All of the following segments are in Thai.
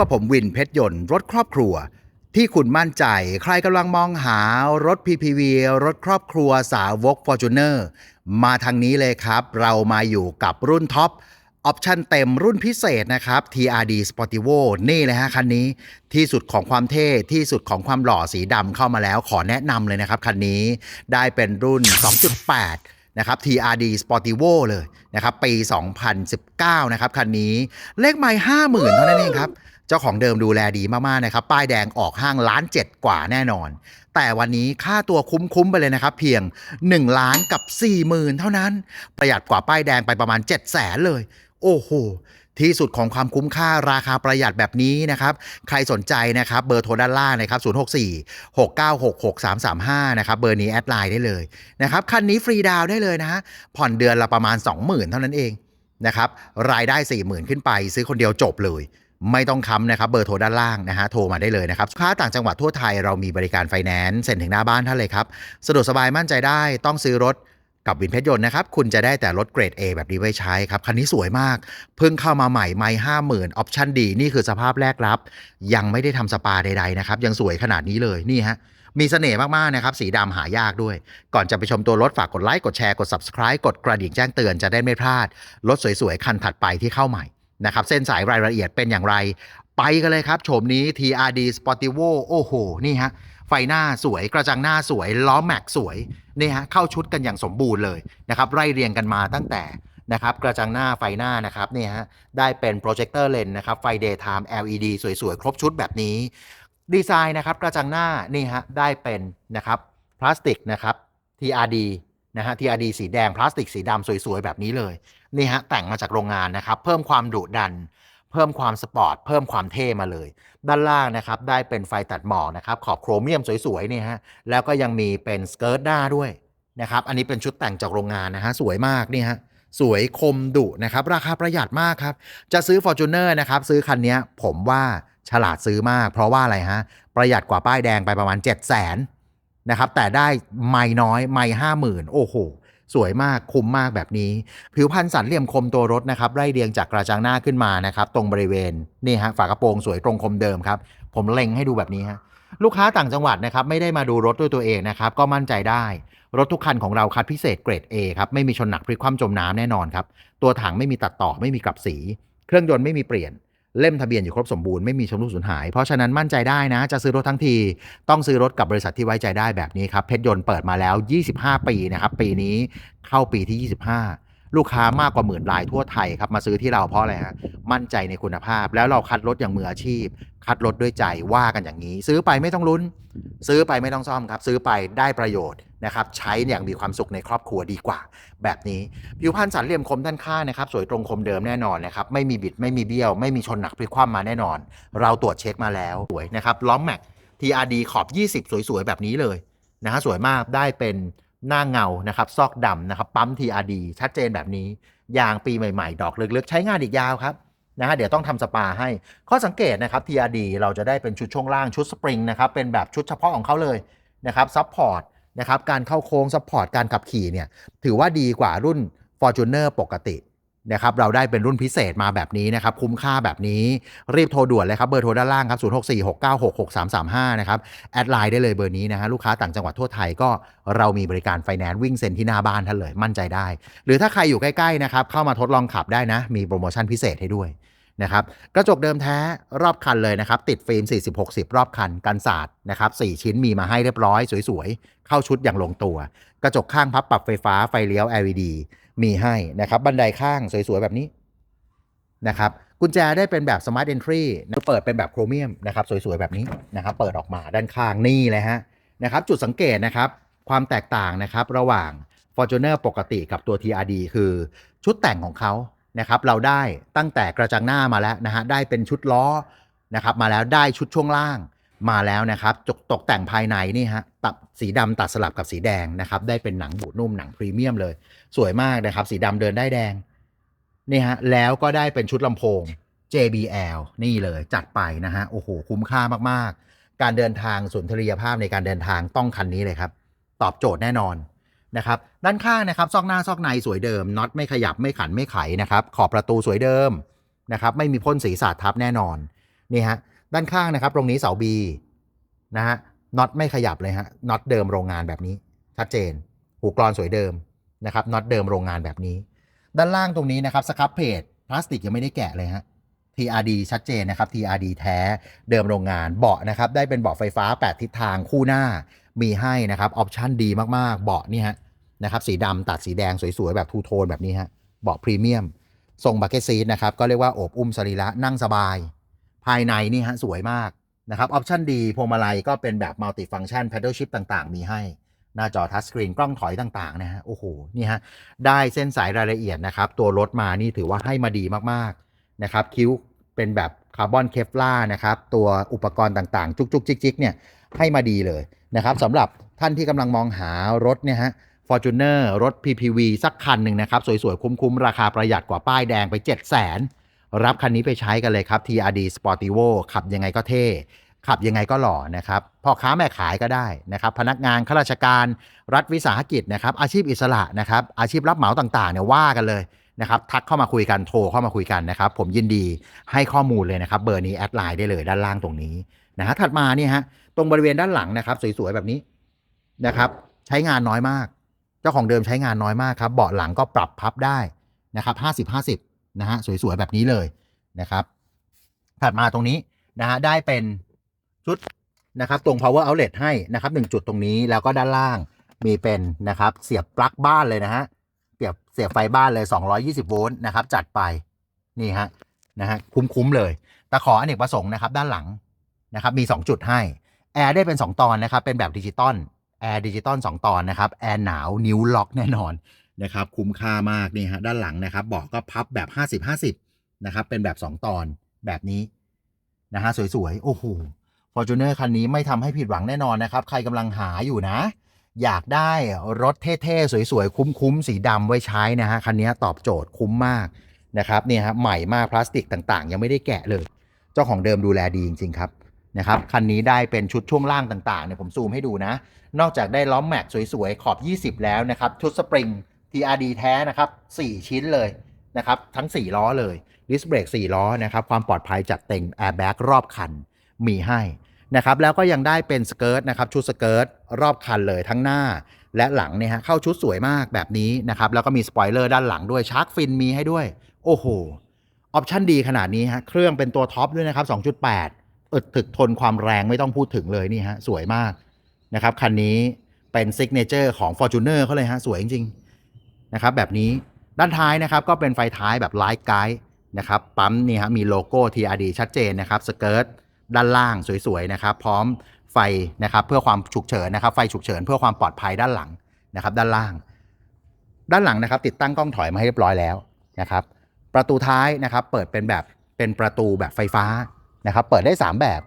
กับผมวินเพชรยนต์รถครอบครัว ที่คุณมั่นใจ ใครกำลังมองหารถ PPV รถครอบครัวสาวก Fortuner มาทางนี้เลยครับ เรามาอยู่กับรุ่นท็อปออปชั่นเต็มรุ่นพิเศษนะครับ TRD Sportivo นี่เลยฮะคันนี้ที่สุดของความเท่ที่สุดของความหล่อสีดำเข้ามาแล้วขอแนะนำเลยนะครับ คันนี้ได้เป็นรุ่น 2.8 นะครับ TRD Sportivo เลยนะครับ ปี 2019 นะครับ คันนี้เลขไม่50,000 เท่านั้นเองครับ เจ้าของเดิมดูแลดีมากๆนะครับ ป้ายแดงออกห้างล้านเจ็ดกว่าแน่นอน แต่วันนี้ค่าตัวคุ้มๆไปเลยนะครับ เพียง 1 ล้านกับ 4 0,000เท่านั้น ประหยัดกว่าป้ายแดงไปประมาณ 7 0 0แสนเลย โอ้โหที่สุดของความคุ้มค่าราคาประหยัดแบบนี้นะครับ ใครสนใจนะครับเบอร์โทรด้านล่างนะครับ 064 696 6335 นะครับ เบอร์นี้แอดไลน์ได้เลยนะครับคันนี้ฟรีดาวได้เลยนะฮะผ่อนเดือนละประมาณ 20,000 เท่านั้นเองนะครับรายได้ 40,000 ขึ้นไป ซื้อคนเดียวจบเลย ไม่ต้องค้ำนะครับเบอร์โทรด้านล่างนะฮะโทรมาได้เลยนะครับค่าต่างจังหวัดทั่วไทยเรามีบริการไฟแนนซ์เซ็นถึงหน้าบ้านท่านเลยครับ สะดวกสบายมั่นใจได้ต้องซื้อรถกับวินเพชรยนต์นะครับ คุณจะได้แต่รถเกรด A แบบนี้ไว้ใช้ครับ คันนี้สวยมาก เพิ่งเข้ามาใหม่ไม่ห้าหมื่นออปชั่นดี นี่คือสภาพแรกรับ ยังไม่ได้ทำสปาใดๆนะครับ ยังสวยขนาดนี้เลยนี่ฮะมีเสน่ห์มาก ๆ นะครับ สีดำหายากด้วย ก่อนจะไปชมตัวรถฝากกดไลค์กดแชร์กด subscribe กดกระดิ่งแจ้งเตือนจะได้ไม่พลาด รถสวย ๆ คันถัดไปที่เข้าใหม่ นะครับเส้นสายรายละเอียดเป็นอย่างไร ไปกันเลยครับโฉมนี้ TRD Sportivo โอ้โห นี่ฮะ ไฟหน้าสวยกระจังหน้าสวย ล้อแม็กสวยนี่ฮะเข้าชุดกันอย่างสมบูรณ์เลยนะครับไล่เรียงกันมาตั้งแต่นะครับกระจังหน้าไฟหน้านะครับนี่ฮะได้เป็นโปรเจคเตอร์เลนนะครับไฟ daytime LED สวยๆ ครบชุดแบบนี้ ดีไซน์นะครับกระจังหน้านี่ฮะได้เป็นนะครับพลาสติกนะครับ TRD นะฮะ TRD สีแดงพลาสติกสีดำสวยๆ แบบนี้เลย นี่ฮะแต่งมาจากโรงงานนะครับ เพิ่มความดุดัน เพิ่มความสปอร์ต เพิ่มความเท่มาเลย ด้านล่างนะครับได้เป็นไฟตัดหมอกนะครับขอบโครเมียมสวยๆนี่ฮะแล้วก็ยังมีเป็นสเกิร์ตหน้าด้วยนะครับอันนี้เป็นชุดแต่งจากโรงงานนะฮะสวยมากนี่ฮะสวยคมดุนะครับราคาประหยัดมากครับ จะซื้อ Fortuner นะครับซื้อคันนี้ผมว่าฉลาดซื้อมาก เพราะว่าอะไรฮะประหยัดกว่าป้ายแดงไปประมาณ 7 0 0 0 0นนะครับแต่ได้ไม่น้อยไม่ห้าหมื่นโอ้โห สวยมากคุ้มมากแบบนี้ ผิวพันธ์สันเหลี่ยมคมตัวรถนะครับไล่เรียงจากกระจังหน้าขึ้นมานะครับตรงบริเวณนี่ฮะฝากระโปรงสวยตรงคมเดิมครับผมเล็งให้ดูแบบนี้ฮะลูกค้าต่างจังหวัดนะครับไม่ได้มาดูรถด้วยตัวเองนะครับก็มั่นใจได้ รถทุกคันของเราคัดพิเศษเกรด A ครับไม่มีชนหนักพลิกคว่ำจมน้ำแน่นอนครับตัวถังไม่มีตัดต่อไม่มีกลับสี เครื่องยนต์ไม่มีเปลี่ยน เล่มทะเบียนอยู่ครบสมบูรณ์ไม่มีชำรุดสูญหาย เพราะฉะนั้นมั่นใจได้นะ จะซื้อรถทั้งที ต้องซื้อรถกับบริษัทที่ไว้ใจได้แบบนี้ครับ เพชรยนต์เปิดมาแล้ว 25 ปีนะครับปีนี้เข้าปีที่ 25 ลูกค้ามากกว่าหมื่นรายทั่วไทยครับมาซื้อที่เราเพราะอะไรฮะมั่นใจในคุณภาพ แล้วเราคัดรถอย่างมืออาชีพ คัดรถด้วยใจว่ากันอย่างนี้ ซื้อไปไม่ต้องลุ้น ซื้อไปไม่ต้องซ่อมครับ ซื้อไปได้ประโยชน์ นะครับใช้อย่างมีความสุขในครอบครัวดีกว่า แบบนี้ผิวพรรณสันเหลี่ยมคมด้านข้างนะครับสวยตรงคมเดิมแน่นอนนะครับไม่มีบิดไม่มีเบี้ยว ไม่มีชนหนักพลิกคว่ำมาแน่นอน เราตรวจเช็คมาแล้วสวยนะครับล้อมแม็ก TRD ขอบ 20 สวยๆ แบบนี้เลยนะฮะสวยมากได้เป็นหน้าเงานะครับซอกดำนะครับปั๊ม TRD ชัดเจนแบบนี้ยางปีใหม่ๆ ดอกลึกๆใช้งานอีกยาวครับนะฮะเดี๋ยวต้องทำสปาให้ ข้อสังเกตนะครับ TRD เราจะได้เป็นชุดช่วงล่างชุดสปริงนะครับเป็นแบบชุดเฉพาะของเขาเลยนะครับซัพพอร์ต นะครับการเข้าโค้งซัพพอร์ตการขับขี่เนี่ยถือว่าดีกว่ารุ่น Fortuner ปกตินะครับเราได้เป็นรุ่นพิเศษมาแบบนี้นะครับ คุ้มค่าแบบนี้รีบโทรด่วนเลยครับ เบอร์โทรด้านล่างครับ 0646966335 นะครับ แอดไลน์ได้เลยเบอร์นี้นะฮะลูกค้าต่างจังหวัดทั่วไทยก็เรามีบริการไฟแนนซ์วิ่งเซ็นที่หน้าบ้านท่านเลยมั่นใจได้ หรือถ้าใครอยู่ใกล้ ๆ นะครับ เข้ามาทดลองขับได้นะ มีโปรโมชั่นพิเศษให้ด้วย นะครับกระจกเดิมแท้รอบคันเลยนะครับ ติดฟิล์ม 40-60 รอบคันกันสาดนะครับ4ชิ้นมีมาให้เรียบร้อยสวยๆ เข้าชุดอย่างลงตัว กระจกข้างพับปรับไฟฟ้าไฟเลี้ยว LED มีให้นะครับบันไดข้างสวยๆ แบบนี้นะครับกุญแจได้เป็นแบบ Smart Entry นะเปิดเป็นแบบโครเมียมนะครับสวยๆ แบบนี้นะครับเปิดออกมาด้านข้างนี่เลยฮะนะครับจุดสังเกตนะครับความแตกต่างนะครับระหว่าง Fortuner ปกติกับตัว TRD คือชุดแต่งของเขา นะครับเราได้ตั้งแต่กระจังหน้ามาแล้วนะฮะได้เป็นชุดล้อนะครับมาแล้วได้ชุดช่วงล่างมาแล้วนะครับจกตกแต่งภายในนี่ฮะตัดสีดำตัดสลับกับสีแดงนะครับได้เป็นหนังบูดนุ่มหนังพรีเมียมเลย สวยมากนะครับ สีดำเดินได้แดงนี่ฮะแล้วก็ได้เป็นชุดลำโพง JBL นี่เลยจัดไปนะฮะโอ้โหคุ้มค่ามากๆ การเดินทางสุนทรียภาพในการเดินทางต้องคันนี้เลยครับ ตอบโจทย์แน่นอน นะครับด้านข้างนะครับซอกหน้าซอกในสวยเดิมน็อตไม่ขยับไม่ขันไม่ไขนะครับขอบประตูสวยเดิมนะครับไม่มีพ่นสีสาดทับแน่นอนนี่ฮะด้านข้างนะครับตรงนี้เสา B นะฮะน็อตไม่ขยับเลยฮะน็อตเดิมโรงงานแบบนี้ ชัดเจน หูกรอนสวยเดิมนะครับน็อตเดิมโรงงานแบบนี้ ด้านล่างตรงนี้นะครับสครับเพจพลาสติกยังไม่ได้แกะเลยฮะ TRD ชัดเจนนะครับ TRD แท้เดิมโรงงานเบาะนะครับได้เป็นเบาะไฟฟ้า 8 ทิศทางคู่หน้า มีให้นะครับออปชันดีมากๆ เบาะนี่ฮะนะครับสีดำตัดสีแดงสวยๆ แบบทูโทนแบบนี้ฮะเบาะพรีเมียมทรงบักเก็ตซีทนะครับก็เรียกว่าโอบอุ้มสรีระนั่งสบาย ภายในนี่ฮะสวยมากนะครับออปชันดีพวงมาลัยก็เป็นแบบมัลติฟัง c t ชัน paddle shift ต่างๆ มีให้หน้าจอทัชสกรีนกล้องถอยต่างๆนะฮะโอ้โหนี่ฮะได้เส้นสายรายละเอียดนะครับ ตัวรถมานี่ถือว่าให้มาดีมากๆนะครับคิ้วเป็นแบบคาร์บอนเคฟล่านะครับ ตัวอุปกรณ์ต่างๆ จุกๆ จิกๆเนี่ย ให้มาดีเลยนะครับสำหรับท่านที่กำลังมองหารถเนี่ยฮะ Fortuner รถ PPV สักคันหนึ่งนะครับ สวยๆ คุ้มๆ ราคาประหยัดกว่าป้ายแดงไป 7 0 0 0 0 0 รับคันนี้ไปใช้กันเลยครับ TRD Sportivo ขับยังไงก็เท่ ขับยังไงก็หล่อนะครับพ่อค้าแม่ขายก็ได้นะครับ พนักงานข้าราชการรัฐวิสาหกิจนะครับ อาชีพอิสระนะครับ อาชีพรับเหมาต่างๆเนี่ยว่ากันเลยนะครับทักเข้ามาคุยกันโทรเข้ามาคุยกันนะครับ ผมยินดีให้ข้อมูลเลยนะครับ เบอร์นี้แอดไลน์ได้เลยด้านล่างตรงนี้ นะฮะถัดมาเนี่ยฮะตรงบริเวณด้านหลังนะครับ สวยๆแบบนี้นะครับ ใช้งานน้อยมาก เจ้าของเดิมใช้งานน้อยมากครับเบาะหลังก็ปรับพับได้นะครับ50 50นะฮะสวยๆแบบนี้เลยนะครับ ถัดมาตรงนี้นะฮะได้เป็นชุดนะครับตรง power outlet ให้นะครับหนึ่งจุดตรงนี้แล้วก็ด้านล่างมีเป็นนะครับเสียบปลั๊กบ้านเลยนะฮะเสียบเสียบไฟบ้านเลย 220 โวลต์นะครับจัดไปนี่ฮะนะฮะคุ้มๆเลย แตะขออเนกประสงค์นะครับด้านหลัง นะครับมี 2 จุดให้แอร์ได้เป็น 2 ตอนนะครับเป็นแบบดิจิตอลแอร์ดิจิตอล2ตอนนะครับแอร์หนาวนิ้วล็อกแน่นอนนะครับคุ้มค่ามากนี่ฮะด้านหลังนะครับเบาะก็พับแบบ 50-50นะครับเป็นแบบ 2 ตอนแบบนี้นะฮะสวยๆ โอ้โห Fortuner คันนี้ไม่ทำให้ผิดหวังแน่นอนนะครับ ใครกำลังหาอยู่นะ อยากได้รถเท่ๆ สวยๆ คุ้มๆ สีดำไว้ใช้นะฮะ คันนี้ตอบโจทย์คุ้มมากนะครับเนี่ยครับใหม่มากพลาสติกต่างๆ ยังไม่ได้แกะเลย เจ้าของเดิมดูแลดีจริงๆครับ นะครับคันนี้ได้เป็นชุดช่วงล่างต่างๆเนี่ยผมซูมให้ดูนะ นอกจากได้ล้อมแม็กสวยๆ ขอบ 20 แล้วนะครับ ชุดสปริง TRD แท้นะครับ 4 ชิ้นเลยนะครับ ทั้ง 4 ล้อเลยดิสเบรก4 ล้อนะครับ ความปลอดภัยจัดเต็มแอร์แบ็กรอบคันมีให้นะครับแล้วก็ยังได้เป็นสเกิร์ตนะครับชุดสเกิร์ตรอบคันเลยทั้งหน้า และหลังเนี่ยฮะเข้าชุดสวยมากแบบนี้นะครับแล้วก็มีสปอยเลอร์ด้านหลังด้วยชาร์กฟินมีให้ด้วย โอ้โหออปชั่นดีขนาดนี้ฮะเครื่องเป็นตัวท็อปด้วยนะครับ2.8 อึดถึกทนความแรงไม่ต้องพูดถึงเลยนี่ฮะสวยมากนะครับคันนี้เป็นซิกเนเจอร์ของ Fortuner เขาเลยฮะสวยจริงๆนะครับแบบนี้ด้านท้ายนะครับก็เป็นไฟท้ายแบบไลท์ไกด์นะครับปั๊มนี่ฮะมีโลโก้ TRD ชัดเจนนะครับสเกิร์ตด้านล่างสวยๆนะครับพร้อมไฟนะครับเพื่อความฉุกเฉินนะครับไฟฉุกเฉินเพื่อความปลอดภัยด้านหลังนะครับด้านล่าง ด้านหลังนะครับติดตั้งกล้องถอยมาให้เรียบร้อยแล้วนะครับประตูท้ายนะครับเปิดเป็นแบบเป็นประตูแบบไฟฟ้า นะครับเปิดได้ 3 แบบ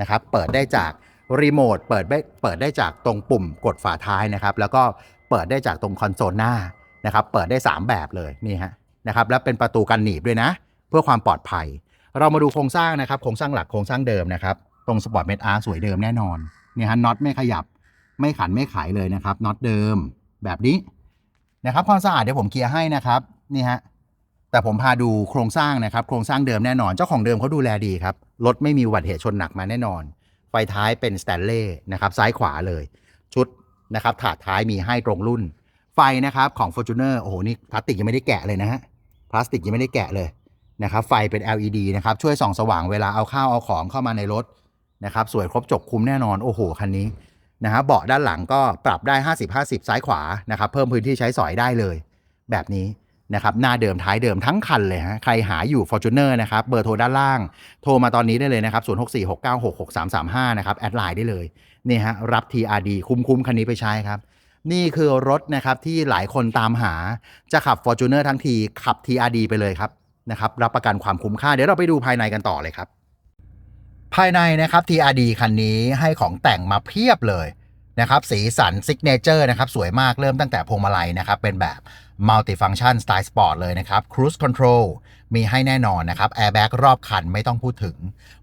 นะครับเปิดได้จากรีโมทเปิดได้เปิดได้จากตรงปุ่มกดฝาท้ายนะครับแล้วก็เปิดได้จากตรงคอนโซลหน้านะครับเปิดได้ 3 แบบเลยนี่ฮะนะครับแล้วเป็นประตูกันหนีบด้วยนะ เพื่อความปลอดภัย เรามาดูโครงสร้างนะครับโครงสร้างหลักโครงสร้างเดิมนะครับตรงสปอร์ตเมดอาร์สวยเดิมแน่นอนเนี่ยฮะน็อตไม่ขยับไม่ขันไม่ไขเลยนะครับน็อตเดิมแบบนี้นะครับความสะอาดเดี๋ยวผมเคลียร์ให้นะครับนี่ฮะ แต่ผมพาดูโครงสร้างนะครับ โครงสร้างเดิมแน่นอน เจ้าของเดิมเขาดูแลดีครับ รถไม่มีอุบัติเหตุชนหนักมาแน่นอน ไฟท้ายเป็นสแตนเล่นะครับ ซ้ายขวาเลย ชุดนะครับ ถาดท้ายมีให้ตรงรุ่น ไฟนะครับของ Fortuner โอ้โห นี่พลาสติกยังไม่ได้แกะเลยนะฮะ พลาสติกยังไม่ได้แกะเลยนะครับ ไฟเป็น LED นะครับ ช่วยส่องสว่างเวลาเอาข้าวเอาของเข้ามาในรถนะครับ สวยครบจบคุ้มแน่นอน โอ้โห คันนี้นะฮะ เบาะด้านหลังก็ปรับได้ 50-50 ซ้ายขวานะครับ เพิ่มพื้นที่ใช้สอยได้เลย แบบนี้ นะครับหน้าเดิมท้ายเดิมทั้งคันเลยฮะใครหาอยู่ Fortuner นะครับเบอร์โทรด้านล่าง โทรมาตอนนี้ได้เลยนะครับ 0646966335 นะครับ แอดไลน์ได้เลยนี่ฮะรับ TRD คุ้มๆคันนี้ไปใช้ครับ นี่คือรถนะครับที่หลายคนตามหาจะขับ Fortuner ทั้งทีขับ TRD ไปเลยครับนะครับรับประกันความคุ้มค่าเดี๋ยวเราไปดูภายในกันต่อเลยครับ ภายในนะครับ TRD คันนี้ให้ของแต่งมาเพียบเลยนะครับสีสันซิกเนเจอร์นะครับสวยมากเริ่มตั้งแต่พวงมาลัยนะครับเป็นแบบ มัลติฟัง c t ชันสไตล์สปอร์ตเลยนะครับ Cruise Control มีให้แน่นอนนะครับแอร์แบ็กรอบคันไม่ต้องพูดถึง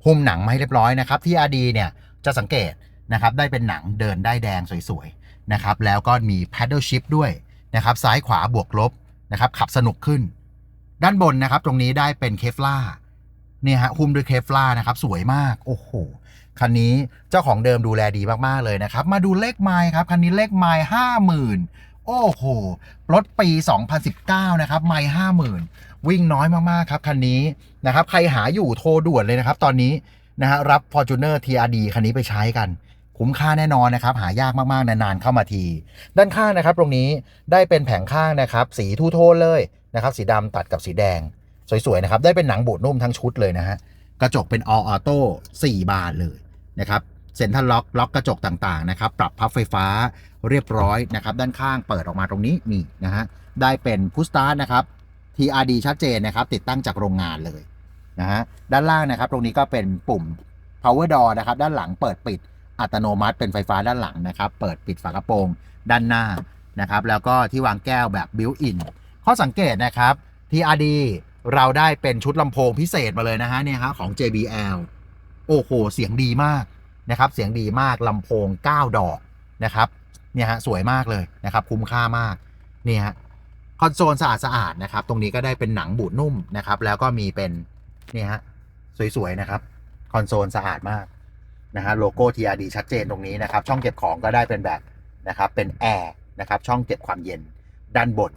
หุ้มหนังมาให้เรียบร้อยนะครับ ที่ RD เนี่ยจะสังเกตนะครับได้เป็นหนังเดินได้แดงสวยๆนะครับแล้วก็มี paddle shift ด้วยนะครับซ้ายขวาบวกลบนะครับขับสนุกขึ้น ด้านบนนะครับตรงนี้ได้เป็นเคฟล่าเนี่ยฮะหุ้มด้วยเคฟล่านะครับสวยมากโอ้โหคันนี้เจ้าของเดิมดูแลดีมาก ๆ เลยนะครับ มาดูเลขไมล์ครับ คันนี้เลขไมล์ห้าหมื่น โอ้โห รถปี 2019 นะครับ ไมล์ห้าหมื่นวิ่งน้อยมาก ๆ ครับ คันนี้นะครับ ใครหาอยู่โทรด่วนเลยนะครับ ตอนนี้นะฮะรับ Fortuner TRD คันนี้ไปใช้กัน คุ้มค่าแน่นอนนะครับ หายากมาก ๆ นาน ๆ เข้ามาที ด้านข้างนะครับ ตรงนี้ได้เป็นแผงข้างนะครับ สีทูโทนเลยนะครับ สีดำตัดกับสีแดง สวย ๆ นะครับ ได้เป็นหนังบูดนุ่มทั้งชุดเลยนะฮะ กระจกเป็น all auto 4 บานเลยนะครับเซ็นทรัลล็อกล็อกกระจกต่าง ๆ นะครับ ปรับพับไฟฟ้า เรียบร้อยนะครับด้านข้างเปิดออกมาตรงนี้นี่นะฮะได้เป็นพุชสตาร์ทนะครับ TRD ชัดเจนนะครับ ติดตั้งจากโรงงานเลยนะฮะด้านล่างนะครับ ตรงนี้ก็เป็นปุ่ม power door นะครับ ด้านหลังเปิดปิดอัตโนมัติเป็นไฟฟ้าด้านหลังนะครับ เปิดปิดฝากระโปรงด้านหน้านะครับ แล้วก็ที่วางแก้วแบบ built in ข้อสังเกตนะครับ TRD เราได้เป็นชุดลำโพงพิเศษมาเลยนะฮะเนี่ยฮะของ JBL โอ้โหเสียงดีมากนะครับ เสียงดีมากลำโพง 9 ดอกนะครับ เนี่ยฮะสวยมากเลยนะครับคุ้มค่ามากนี่ฮะคอนโซลสะอาดสะอาดนะครับ ตรงนี้ก็ได้เป็นหนังบูดนุ่มนะครับ แล้วก็มีเป็นนี่ฮะสวยๆนะครับคอนโซลสะอาดมากนะฮะโลโก้ TRD ชัดเจนตรงนี้นะครับ ช่องเก็บของก็ได้เป็นแบบนะครับเป็นแอร์นะครับช่องเก็บความเย็นด้านบน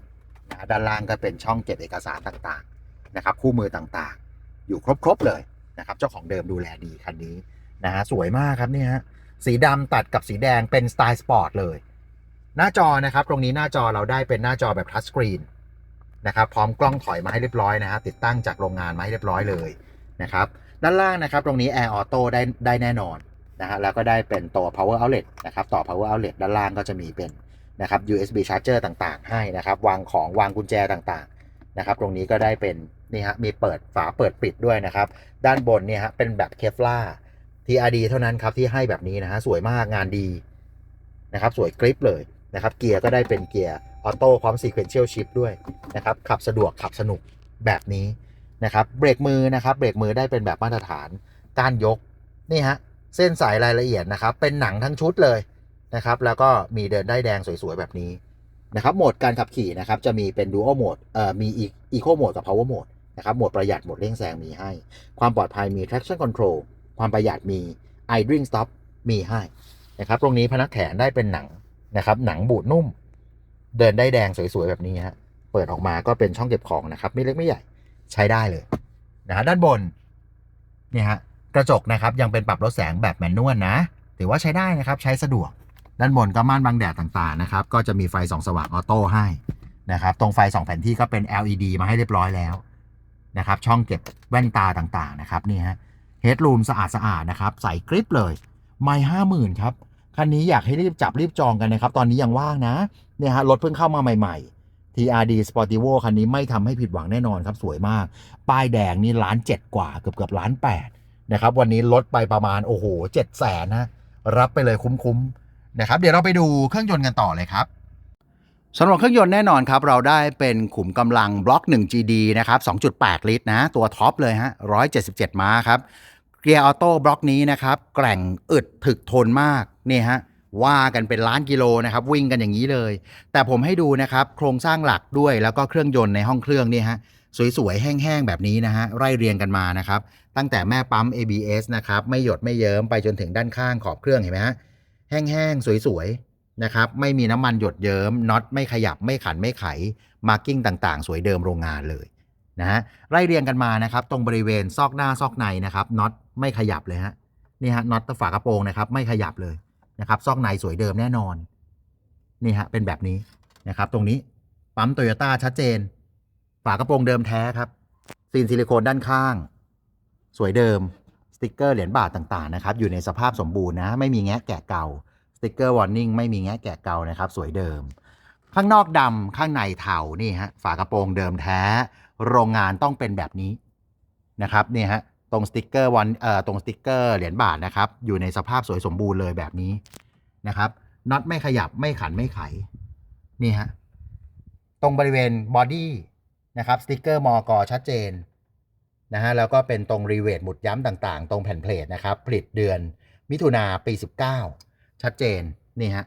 นะฮะด้านล่างก็เป็นช่องเก็บเอกสารต่างๆนะครับ คู่มือต่างๆ อยู่ครบๆเลยนะครับ เจ้าของเดิมดูแลดีคันนี้นะฮะสวยมากครับเนี่ยฮะ สีดำตัดกับสีแดงเป็นสไตล์สปอร์ตเลย หน้าจอนะครับ ตรงนี้หน้าจอเราได้เป็นหน้าจอแบบทัชสกรีนนะครับพร้อมกล้องถอยมาให้เรียบร้อยนะฮะติดตั้งจากโรงงานมาให้เรียบร้อยเลยนะครับด้านล่างนะครับ ตรงนี้ Air Auto ได้ได้แน่นอนนะฮะแล้วก็ได้เป็นตัว power outlet นะครับต่อ power outlet ด้านล่างก็จะมีเป็นนะครับ USB charger ต่างๆ ให้นะครับวางของวางกุญแจต่างๆนะครับตรงนี้ก็ได้เป็นนี่ฮะมีเปิดฝาเปิดปิดด้วยนะครับ ด้านบนเนี่ยฮะเป็นแบบเคฟล่า TRD เท่านั้นครับที่ให้แบบนี้นะฮะสวยมากงานดีนะครับสวยกริปเลยนะครับเกียร์ก็ได้เป็นเกียร์ออโต้พร้อม sequential shift ด้วยนะครับขับสะดวกขับสนุกแบบนี้นะครับเบรกมือนะครับเบรกมือได้เป็นแบบมาตรฐานกานยกนี่ฮะเส้นสายรายละเอียดนะครับเป็นหนังทั้งชุดเลยนะครับแล้วก็มีเดินได้แดงสวยๆแบบนี้นะครับโหมดการขับขี่นะครับจะมีเป็น dual mode เอ่อมี eco mode กับ power mode นะครับโหมดประหยัดโหมดเร่งแซงมีให้ ความปลอดภัยมี traction control ความประหยัดมี idling stop มีให้นะครับ ตรงนี้พนักแขนได้เป็นหนังนะครับ หนังบูดนุ่ม เดินได้แดงสวยๆ แบบนี้ฮะ เปิดออกมาก็เป็นช่องเก็บของนะครับ ไม่เล็กไม่ใหญ่ใช้ได้เลยนะฮะด้านบนเนี่ยฮะกระจกนะครับยังเป็นปรับลดแสงแบบแมนนวลนะถือว่าใช้ได้นะครับ ใช้สะดวก ด้านบนก็ม่านบังแดดต่างๆนะครับ ก็จะมีไฟส่องสว่างออโต้ให้นะครับ ตรงไฟสองแผ่นที่ก็เป็น LED มาให้เรียบร้อยแล้วนะครับ ช่องเก็บแว่นตาต่างๆนะครับนี่ฮะ ฮดรูมสะอาดสะอาดนะครับ ใส่กริปเลย ไม่ห้าหมื่นครับ คันนี้อยากให้รีบจับรีบจองกันนะครับ ตอนนี้ยังว่างนะ เนี่ยฮะรถเพิ่งเข้ามาใหม่ ๆ TRD Sportivo คันนี้ไม่ทำให้ผิดหวังแน่นอนครับ สวยมาก ป้ายแดงนี่ล้านเจ็ดกว่าเกือบเกือบล้านแปดนะครับ วันนี้ลดไปประมาณโอ้โหเจ็ดแสนนะรับไปเลยคุ้มๆนะครับ เดี๋ยวเราไปดูเครื่องยนต์กันต่อเลยครับสำหรับเครื่องยนต์แน่นอนครับ เราได้เป็นขุมกำลังบล็อก 1 GD นะครับ 2.8 ลิตรนะ ตัวท็อปเลยฮะ 177 ม้าครับ เกียร์ออโต้บล็อกนี้นะครับแกร่งอึดถึกทนมากนี่ฮะว่ากันเป็นล้านกิโลนะครับวิ่งกันอย่างนี้เลย แต่ผมให้ดูนะครับโครงสร้างหลักด้วยแล้วก็เครื่องยนต์ในห้องเครื่องนี่ฮะสวยๆ แห้งๆ แบบนี้นะฮะไล่เรียงกันมานะครับ ตั้งแต่แม่ปั๊ม ABS นะครับไม่หยดไม่เยิ้มไปจนถึงด้านข้างขอบเครื่องเห็นไหมฮะแห้งๆ สวยๆนะครับไม่มีน้ำมันหยดเยิ้มน็อตไม่ขยับไม่ขันไม่ไขมาร์กิ้งต่างๆ สวยเดิมโรงงานเลยนะฮะไล่เรียงกันมานะครับตรงบริเวณซอกหน้าซอกในนะครับน็อต ไม่ขยับเลยฮะนี่ฮะน็อตฝากระโปรงนะครับ ไม่ขยับเลยนะครับ ซอกในสวยเดิมแน่นอน นี่ฮะเป็นแบบนี้นะครับ ตรงนี้ปั๊มโตโยต้าชัดเจน ฝากระโปรงเดิมแท้ครับซีนซิลิโคนด้านข้าง สวยเดิมสติกเกอร์เหรียญบาทต่างๆนะครับ อยู่ในสภาพสมบูรณ์นะ ไม่มีแงะแกะเก่าสติกเกอร์วอร์นิ่งไม่มีแงะแกะเก่านะครับ สวยเดิม ข้างนอกดำข้างในเทานี่ฮะฝากระโปรงเดิมแท้ โรงงานต้องเป็นแบบนี้นะครับนี่ฮะ ตรงสติกเกอร์วันเอ่อตรงสติกเกอร์เหรียญบาทนะครับ อยู่ในสภาพสวยสมบูรณ์เลยแบบนี้นะครับน็อตไม่ขยับไม่ขันไม่ไขนี่ฮะตรงบริเวณบอดี้นะครับสติกเกอร์มอกชัดเจนนะฮะแล้วก็เป็นตรงรีเวทหมุดย้ำต่างๆ ตรงแผ่นเพลทนะครับผลิตเดือนมิถุนาปี 19 ชัดเจนนี่ฮะ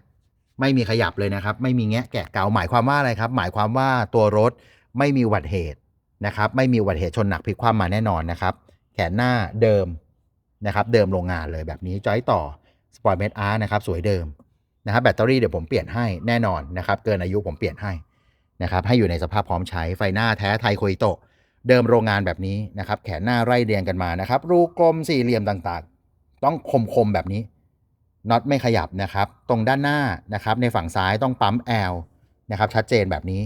ไม่มีขยับเลยนะครับ ไม่มีแงะแกะเกาหมายความว่าอะไรครับ หมายความว่าตัวรถไม่มีอุบัตเหตุนะครับ ไม่มีอุบัตเหตุชนหนักพลิกคว่ำมาแน่นอนนะครับ ขนหน้าเดิมนะครับเดิมโรงงานเลยแบบนี้จอยต่อสปอยเม a อาร์นะครับสวยเดิมนะครับแบตเตอรี่เดี๋ยวผมเปลี่ยนให้แน่นอนนะครับเกินอายุผมเปลี่ยนให้นะครับให้อยู่ในสภาพพร้อมใช้ไฟหน้าแท้ไทยโคอิโตะเดิมโรงงานแบบนี้นะครับแขนหน้าไร่เรียงกันมานะครับรูกลมสี่เหลี่ยมต่างๆ ต้องคมๆแบบนี้น็อตไม่ขยับนะครับ ตรงด้านหน้านะครับ ในฝั่งซ้ายต้องปั๊ม L นะครับชัดเจนแบบนี้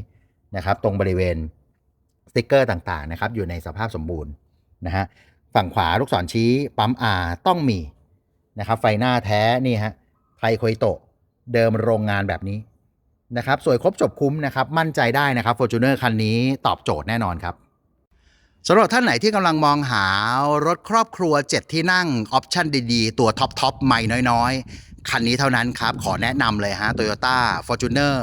นะครับ ตรงบริเวณสติ๊กเกอร์ต่างๆนะครับ อยู่ในสภาพสมบูรณ์นะฮะ ฝั่งขวาลูกศรชี้ปั๊ม R ต้องมีนะครับ ไฟหน้าแท้นี่ฮะไทยโคอิโตเดิมโรงงานแบบนี้นะครับสวยครบจบคุ้มนะครับ มั่นใจได้นะครับ Fortuner คันนี้ตอบโจทย์แน่นอนครับสำหรับท่านไหนที่กำลังมองหารถครอบครัว 7 ที่นั่ง ออปชั่นดีๆ ตัวท็อปทอปใหม่น้อยๆ คันนี้เท่านั้นครับ ขอแนะนำเลยฮะ Toyota Fortuner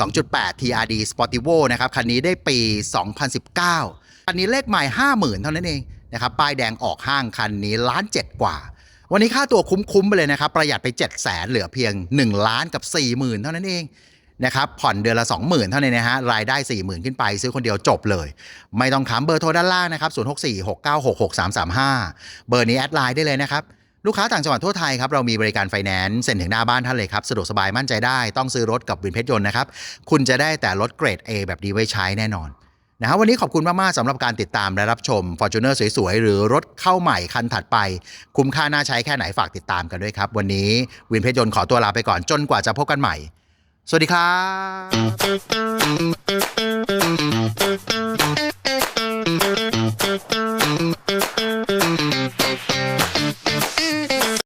2.8 TRD Sportivo นะครับ คันนี้ได้ปี 2019 คันนี้เลขใหม่ 50,000 เท่านั้นเอง นะครับป้ายแดงออกห้างคันนี้ล้านเจ็ดกว่า วันนี้ค่าตัวคุ้มๆไปเลยนะครับ ประหยัดไป 7 0 0 0 0 0เหลือเพียง 1 ล้านกับ 40,000 เท่านั้นเองนะครับผ่อนเดือนละ 20,000 เท่านั้นนะฮะรายได้ 40,000 ขึ้นไป ซื้อคนเดียวจบเลย ไม่ต้องค้ำเบอร์โทรด้านล่างนะครับ 0646966335 เบอร์นี้แอดไลน์ได้เลยนะครับ ลูกค้าต่างจังหวัดทั่วไทยครับ เรามีบริการไฟแนนซ์เซ็นถึงหน้าบ้านท่านเลยครับ สะดวกสบายมั่นใจได้ต้องซื้อรถกับวินเพชรยนต์นะครับ คุณจะได้แต่รถเกรด A แบบนี้ไว้ใช้แน่นอน นะครับวันนี้ขอบคุณมาก ๆสำหรับการติดตามและรับชม Fortuner สวย ๆ หรือรถเข้าใหม่คันถัดไป คุ้มค่าน่าใช้แค่ไหนฝากติดตามกันด้วยครับ วันนี้วินเพชรยนต์ขอตัวลาไปก่อนจนกว่าจะพบกันใหม่ สวัสดีครับ